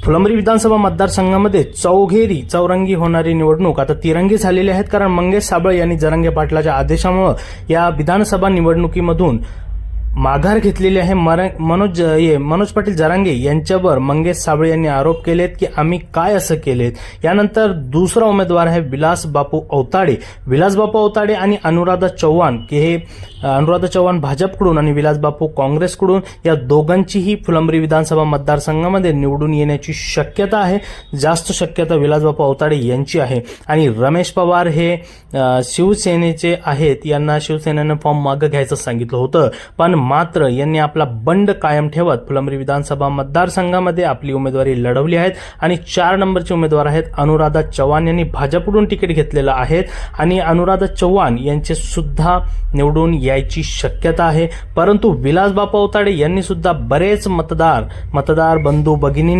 फुलंबरी विधानसभा मतदारसंघामध्ये चौघेरी चौरंगी होणारी निवडणूक आता तिरंगी झालेली आहेत कारण मंगेश साबळे यांनी जरंगे पाटलाच्या आदेशामुळे या विधानसभा निवडणुकीमधून माघार घेतलेली आहे मर- मनोज ये मनोज पाटील जरांगे यांच्यावर मंगेश साबळे यांनी आरोप केलेत की आम्ही काय असं केलेत? यानंतर दुसरा उमेदवार आहे विलास बापू अवताडे विलास बापू अवताडे आणि अनुराधा चव्हाण की हे अनुराधा चव्हाण भाजपकडून आणि विलास बापू काँग्रेसकडून या दोघांचीही फुलंब्री विधानसभा मतदारसंघामध्ये निवडून येण्याची शक्यता आहे. जास्त शक्यता विलास बापू अवताडे यांची आहे. आणि रमेश पवार हे शिवसेनेचे आहेत. यांना शिवसेनेनं फॉर्म मागं घ्यायचं सांगितलं होतं. पण मात्र यांनी आपला बंड कायम ठेवत फुलंब्री विधानसभा मतदारसंघामध्ये आपली उमेदवारी लढवली आहेत आणि चार नंबरचे उमेदवार आहेत. अनुराधा चव्हाण यांनी भाजपकडून तिकीट घेतलेलं आहे आणि अनुराधा चव्हाण यांचे सुद्धा निवडून यायची शक्यता आहे. परंतु विलास बापा उताडे यांनी सुद्धा बरेच मतदार मतदार बंधू भगिनी